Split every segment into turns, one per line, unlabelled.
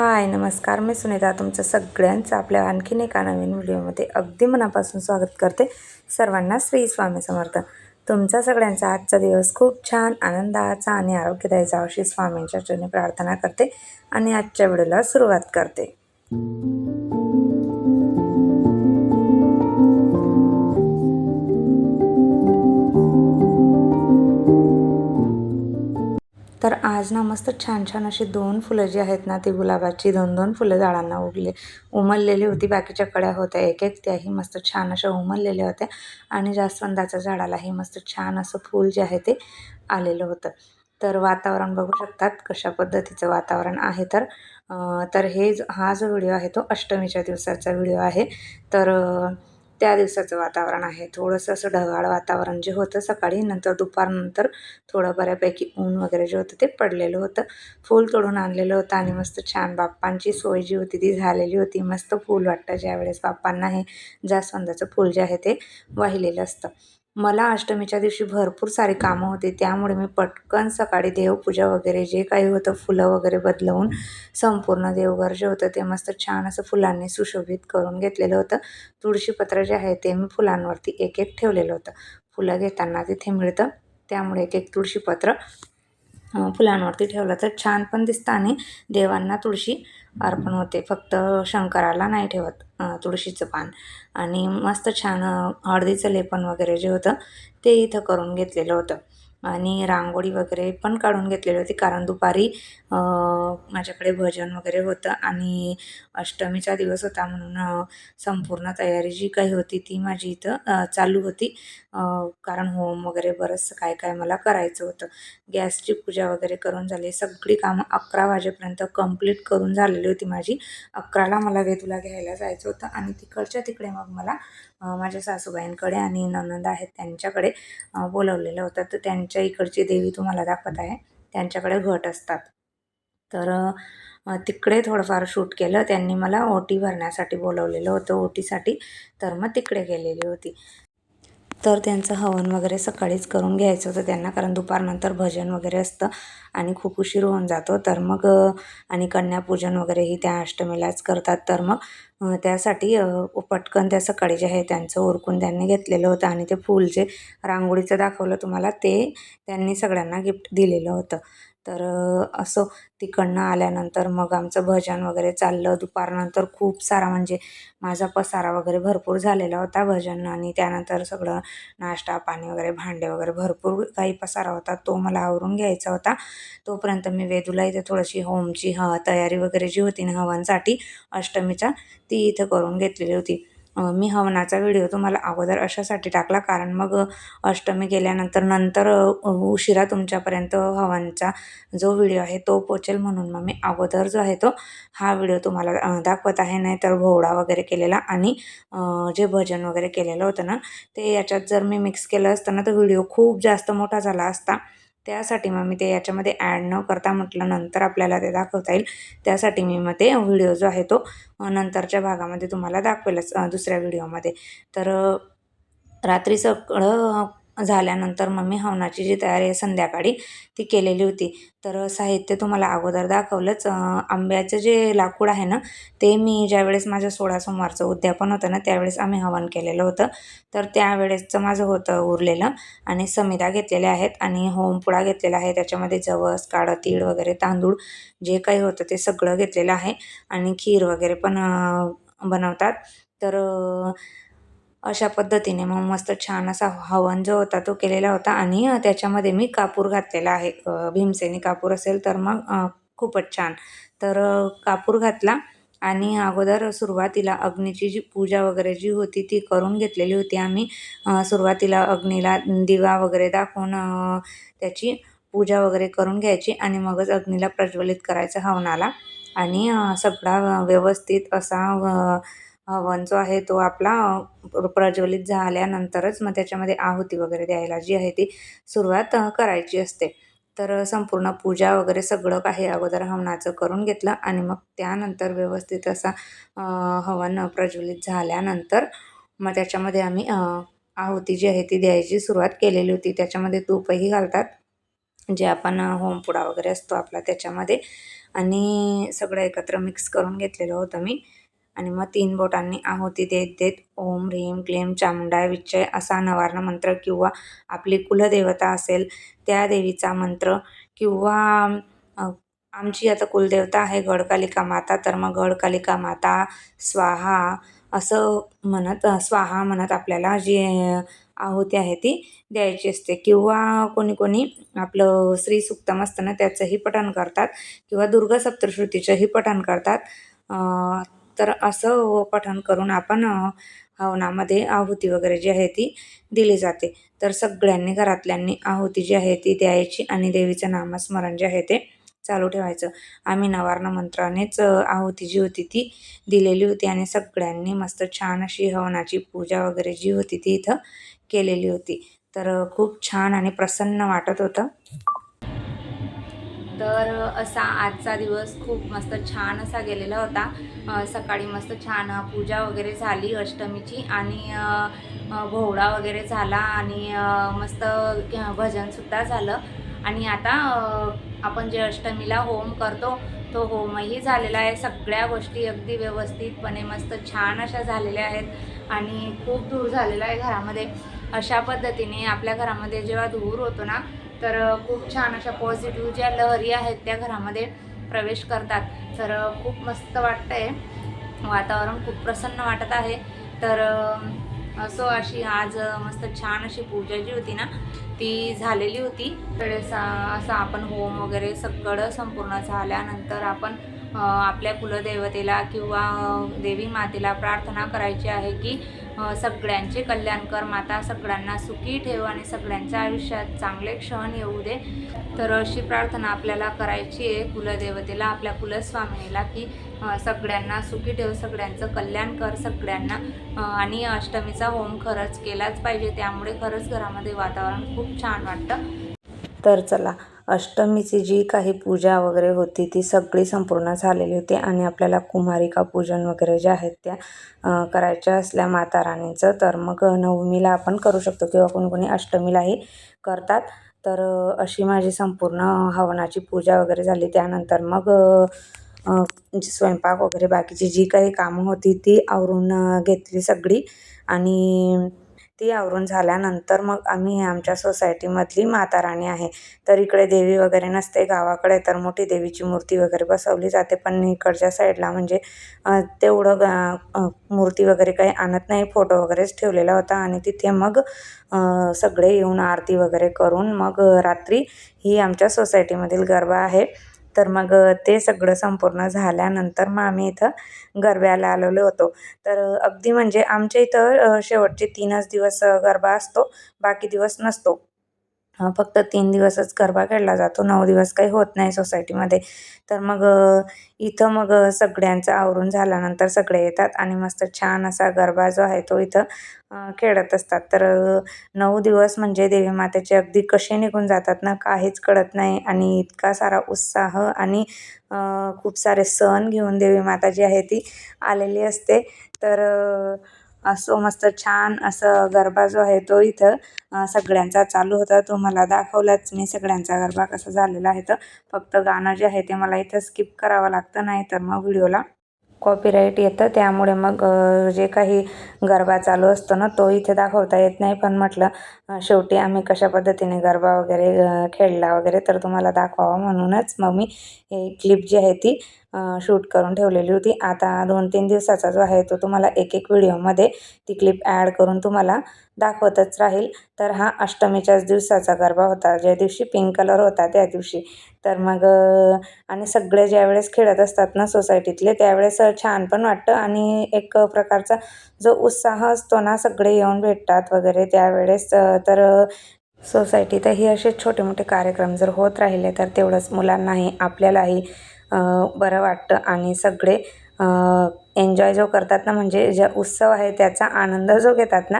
हाय नमस्कार. मी सुनीता. तुमचं सगळ्यांचं आपल्या आणखीन एका नवीन व्हिडिओमध्ये अगदी मनापासून स्वागत करते. सर्वांना श्री स्वामी समर्थ. तुमचा सगळ्यांचा आजचा दिवस खूप छान आनंदाचा आणि आरोग्यदायी जाव अशी स्वामींच्या चरणी प्रार्थना करते आणि आजच्या व्हिडिओला सुरुवात करते. आज ना मस्त छान छान अशी दोन फुलं जी आहेत ना ती गुलाबाची दोन दोन फुलं झाडांना उगले. उमललेली होती बाकीच्या कड्या होत्या एक एक त्याही मस्त छान अशा उमललेल्या होत्या. आणि जास्वंदाच्या झाडालाही मस्त छान असं फूल जे आहे ते आलेलं होतं. तर वातावरण बघू शकतात कशा पद्धतीचं वातावरण आहे तर. तर हे हा जो व्हिडिओ आहे तो अष्टमीच्या दिवसाचा व्हिडिओ आहे. तर त्या दिवसाचं वातावरण आहे. थोडंसं असं ढगाळ वातावरण जे होतं सकाळी नंतर दुपारनंतर थोडं बऱ्यापैकी ऊन वगैरे जे होतं ते पडलेलं होतं. फूल तोडून आणलेलं होतं आणि मस्त छान बाप्पांची सोय जी होती ती झालेली होती. मस्त फूल वाटतं ज्यावेळेस बाप्पांना हे जास्वंदाचं फूल जे आहे ते वाहिलेलं असतं. मला अष्टमीच्या दिवशी भरपूर सारी कामं होती. त्यामुळे मी पटकन सकाळी देवपूजा वगैरे जे काही होतं फुलं वगैरे बदलवून संपूर्ण देवघर जे होतं ते मस्त छान असं फुलांनी सुशोभित करून घेतलेलं होतं. तुळशीपत्र जे आहे ते मी फुलांवरती एक एक ठेवलेलं होतं. फुलं घेताना तिथे मिळतं. त्यामुळे एक एक तुळशीपत्र फुलांवरती ठेवलं तर छान पण दिसतं आणि देवांना तुळशी अर्पण होते. फक्त शंकराला नाही ठेवत. तुळशीचं पान. आणि मस्त छान हळदीचं लेपन वगैरे जे होतं ते इथं करून घेतलेलं होतं. आणि रांगोळी वगैरे पण काढून घेतलेली होती कारण दुपारी माझ्याकडे भजन वगैरे होतं आणि अष्टमीचा दिवस होता म्हणून संपूर्ण तयारी जी काही होती ती माझी इथं चालू होती. कारण होम वगैरे बरंचसं काय काय मला करायचं होतं. गॅसची पूजा वगैरे करून झाली. सगळी कामं अकरा वाजेपर्यंत कंप्लीट करून झालेली होती माझी. अकराला मला वेदूला घ्यायला जायचं होतं आणि तिकडच्या तिकडे मग मला माझ्या सासूबाईंकडे आणि ननंद आहेत त्यांच्याकडे बोलवलेलं होतं. तर त्यांच्या इकडची देवी तुम्हाला दाखवत आहे. त्यांच्याकडे घट असतात. तर तिकडे थोडंफार शूट केलं. त्यांनी मला ओटी भरण्यासाठी बोलवलेलं होतं ओटीसाठी. तर मग तिकडे गेलेली होती. तर त्यांचं हवन वगैरे सकाळीच करून घ्यायचं होतं त्यांना कारण दुपारनंतर भजन वगैरे असतं आणि खूप उशीर होऊन जातो. तर मग आणि कन्यापूजन वगैरेही त्या अष्टमीलाच करतात. तर मग त्यासाठी पटकन त्या सकाळी जे आहे त्यांचं ओरकून त्यांनी घेतलेलं होतं आणि ते फूल जे रांगोळीचं दाखवलं तुम्हाला ते त्यांनी सगळ्यांना गिफ्ट दिलेलं होतं. तर असं तिकडनं आल्यानंतर मग आमचं भजन वगैरे चाललं. दुपारनंतर खूप सारा म्हणजे माझा पसारा वगैरे भरपूर झालेला होता भजन आणि त्यानंतर सगळं नाश्ता पाणी वगैरे भांडे वगैरे भरपूर काही पसारा होता. तो मला आवरून घ्यायचा होता. तोपर्यंत मी वेदूला इथे थोडीशी होमची ह तयारी वगैरे जी होती ना हवनसाठी अष्टमीचा ती इथं करून घेतलेली होती. मी हवनाचा व्हिडिओ तुम्हाला अगोदर अशासाठी टाकला. कारण मग अष्टमी गेल्यानंतर नंतर उशिरा तुमच्यापर्यंत हवनचा जो व्हिडिओ आहे तो पोचेल म्हणून मग मी अगोदर जो आहे तो हा व्हिडिओ तुम्हाला दाखवत आहे. नाही तर भोवडा वगैरे केलेला आणि जे भजन वगैरे केलेलं होतं ना ते याच्यात जर मी मिक्स केलं असतं ना तर व्हिडिओ खूप जास्त मोठा झाला असता. त्यासाठी मग मी ते याच्यामध्ये ॲड न करता म्हटलं नंतर आपल्याला ते दाखवता येईल. त्यासाठी मी मग ते व्हिडिओ जो आहे तो नंतरच्या भागामध्ये तुम्हाला दाखवेलच दुसऱ्या व्हिडिओमध्ये तर रात्री सगळं झाल्यानंतर मग मी हवनाची जी तयारी आहे संध्याकाळी ती केलेली होती. तर साहित्य तुम्हाला अगोदर दाखवलंच. आंब्याचं जे लाकूड आहे ना ते मी ज्यावेळेस माझ्या सोळा सोमवारचं उद्यापन होतं ना त्यावेळेस आम्ही हवन केलेलं होतं. तर त्यावेळेसचं माझं होतं उरलेलं आणि समिधा घेतलेल्या आहेत आणि होमपुळा घेतलेला आहे. त्याच्यामध्ये जवस काळं तीळ वगैरे तांदूळ जे काही होतं ते सगळं घेतलेलं आहे. आणि खीर वगैरे पण बनवतात. तर अशा पद्धतीने. मग मस्त छान असा हवन जो होता तो केलेला होता. आणि त्याच्यामध्ये मी कापूर घातलेला आहे. भीमसेनी कापूर असेल तर मग खूपच छान. तर कापूर घातला आणि अगोदर सुरुवातीला अग्नीची जी पूजा वगैरे जी होती ती करून घेतलेली होती आम्ही. सुरुवातीला अग्नीला दिवा वगैरे दाखवून त्याची पूजा वगैरे करून घ्यायची आणि मगच अग्नीला प्रज्वलित करायचं हवनाला. आणि सगळा व्यवस्थित असा हवन जो आहे तो आपला प्रज्वलित झाल्यानंतरच मग त्याच्यामध्ये आहुती वगैरे द्यायला जी आहे ती सुरुवात करायची असते. तर संपूर्ण पूजा वगैरे सगळं काही अगोदर हवनाचं करून घेतलं आणि मग त्यानंतर व्यवस्थित असा हवन प्रज्वलित झाल्यानंतर मग त्याच्यामध्ये आम्ही आहुती जी आहे ती द्यायची सुरुवात केलेली होती. त्याच्यामध्ये तूपही घालतात जे आपण होमपुडा वगैरे असतो आपला त्याच्यामध्ये. आणि सगळं एकत्र मिक्स करून घेतलेलं होतं मी. आणि मग तीन बोटांनी आहुती देत देत ओम ह्रीम क्लीम चामुंडाय विच्चय असा नवार्ण मंत्र किंवा आपली कुलदेवता असेल त्या देवीचा मंत्र किंवा आमची आता कुलदेवता आहे गडकालिका माता तर मग गडकालिका माता स्वाहा असं म्हणत स्वाहा म्हणत आपल्याला जी आहुती आहे ती द्यायची असते. किंवा कोणी कोणी आपलं श्री सुक्तम असतं ना त्याचंही पठण करतात. किंवा दुर्गा सप्तश्रुतीचंही पठण करतात. तर असं पठण करून आपण हवनामध्ये आहुती वगैरे जी आहे ती दिली जाते. तर सगळ्यांनी घरातल्यांनी आहुती जी आहे ती द्यायची आणि देवीचं नामस्मरण जे आहे ते चालू ठेवायचं. आम्ही नवार्ण मंत्रानेच आहुती जी होती ती दिलेली होती आणि सगळ्यांनी मस्त छान अशी हवनाची पूजा वगैरे जी होती ती इथं केलेली होती. तर खूप छान आणि प्रसन्न वाटत होतं. तर असा आजचा दिवस खूप मस्त छान असा गेलेला होता. सकाळी मस्त छान पूजा वगैरे झाली अष्टमीची आणि भोवळा वगैरे झाला आणि मस्त भजनसुद्धा झालं. आणि आता आपण जे अष्टमीला होम करतो तो होमही झालेला आहे. सगळ्या गोष्टी अगदी व्यवस्थितपणे मस्त छान अशा झालेल्या आहेत आणि खूप धूर झालेला आहे घरामध्ये. अशा पद्धतीने आपल्या घरामध्ये जेव्हा धूर होतो ना तर खूप छान अशा पॉझिटिव्ह ज्या लहरी आहेत त्या घरामध्ये प्रवेश करतात. तर खूप मस्त वाटतं आहे वातावरण खूप प्रसन्न वाटत आहे. तर असो अशी आज मस्त छान अशी पूजा जी होती ना ती झालेली होती. तर असं आपण होम वगैरे सगळं संपूर्ण झाल्यानंतर आपण आपल्या कुलदेवतेला किंवा देवी मातेला प्रार्थना करायची आहे की सगळ्यांचे कल्याण कर माता सगळ्यांना सुखी ठेव आणि सगळ्यांच्या आयुष्यात चांगले क्षण येऊ दे. तर अशी प्रार्थना आपल्याला करायची आहे कुलदेवतेला आपल्या कुलस्वामिनीला की सगळ्यांना सुखी ठेव सगळ्यांचं कल्याण कर सगळ्यांना आणि अष्टमीचा होम खरंच केलाच पाहिजे. त्यामुळे खरंच घरामध्ये वातावरण खूप छान वाटतं. तर चला अष्टमीची जी काही पूजा वगैरे होती ती सगळी संपूर्ण झालेली होती आणि आपल्याला कुमारिका पूजन वगैरे ज्या आहेत त्या करायच्या असल्या माताराणींचं तर मग नवमीला आपण करू शकतो किंवा कोणी कोणी अष्टमीलाही करतात. तर अशी माझी संपूर्ण हवनाची पूजा वगैरे झाली. त्यानंतर मग स्वयंपाक वगैरे बाकीची जी काही कामं होती ती आवरून घेतली सगळी. आणि ती आवरून झाल्यानंतर मग आम्ही आमच्या सोसायटीमधली माताराणी आहे. तर इकडे देवी वगैरे नसते गावाकडे तर मोठी देवीची मूर्ती वगैरे बसवली जाते. पण इकडच्या साईडला म्हणजे तेवढं मूर्ती वगैरे काही आणत नाही. फोटो वगैरेच ठेवलेला होता आणि तिथे मग सगळे येऊन आरती वगैरे करून मग रात्री ही आमच्या सोसायटीमधील गरबा आहे. तर मग ते सगळं संपूर्ण झाल्यानंतर मग आम्ही इथं गरब्याला आलेलो होतो. तर अगदी म्हणजे आमच्या इथं शेवटचे तीनच दिवस गरबा असतो. बाकी दिवस नसतो. फक्त तीन दिवसच गरबा खेळला जातो. नऊ दिवस काही होत नाही सोसायटीमध्ये तर मग इथं मग सगळ्यांचं आवरून झाल्यानंतर सगळे येतात आणि मस्त छान असा गरबा जो आहे तो इथं खेळत असतात. तर नऊ दिवस म्हणजे देवी मातेचे अगदी कसे निघून जातात ना काहीच कळत नाही आणि इतका सारा उत्साह आणि खूप सारे सण घेऊन देवी माता जी आहे ती आलेली असते. तर असो मस्त छान असं गरबा जो आहे तो इथं सगळ्यांचा चालू होता. तो मला दाखवलाच मी सगळ्यांचा गरबा कसा झालेला आहे तर. फक्त गाणं जे आहे ते मला इथं स्किप करावं लागतं नाही तर मग व्हिडिओला कॉपीराईट येतं. त्यामुळे मग जे काही गरबा चालू असतो ना तो इथे दाखवता येत नाही. पण म्हटलं शेवटी आम्ही कशा पद्धतीने गरबा वगैरे खेळला वगैरे तर तुम्हाला दाखवावं म्हणूनच. मग मी हे क्लिप जी आहे ती शूट करून ठेवलेली होती. आता दोन तीन दिवसाचा जो आहे तो तुम्हाला एक एक व्हिडिओमध्ये ती क्लिप ॲड करून तुम्हाला दाखवतच राहील. तर हा अष्टमीच्याच दिवसाचा गरबा होता. ज्या दिवशी पिंक कलर होता त्या दिवशी. तर मग आणि सगळे ज्यावेळेस खेळत असतात ना सोसायटीतले त्यावेळेस छान पण वाटतं. आणि एक प्रकारचा जो उत्साह असतो ना सगळे येऊन भेटतात वगैरे त्यावेळेस तर सोसायटीतही असे छोटे मोठे कार्यक्रम जर होत राहिले तर तेवढंच मुलांनाही आपल्यालाही बरं वाटतं. आणि सगळे एन्जॉय जो करतात ना म्हणजे ज्या उत्सव आहे त्याचा आनंद जो घेतात ना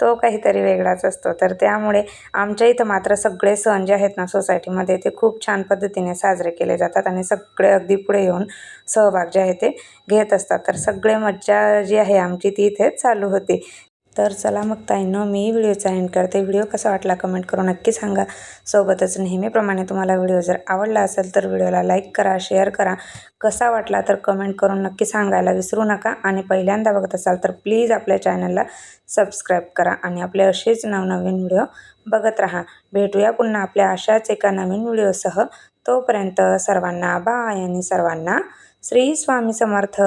तो काहीतरी वेगळाच असतो. तर त्यामुळे आमच्या इथं मात्र सगळे सण जे आहेत ना सोसायटीमध्ये ते खूप छान पद्धतीने साजरे केले जातात. आणि सगळे अगदी पुढे येऊन सहभाग जे आहे ते घेत असतात. तर सगळे मज्जा जी आहे आमची ती इथे चालू होती. तर चला मग ताईंनो मी व्हिडिओचा एंड करते. व्हिडिओ कसा वाटला कमेंट करून नक्की सांगा. सोबतच नेहमीप्रमाणे तुम्हाला व्हिडिओ जर आवडला असेल तर व्हिडिओला लाईक करा शेअर करा. कसा वाटला तर कमेंट करून नक्की सांगायला विसरू नका. आणि पहिल्यांदा बघत असाल तर प्लीज आपल्या चॅनलला सबस्क्राईब करा आणि आपले असेच नवनवीन व्हिडिओ बघत राहा. भेटूया पुन्हा आपल्या अशाच एका नवीन व्हिडिओसह. तोपर्यंत सर्वांना बाय आणि सर्वांना श्री स्वामी समर्थ.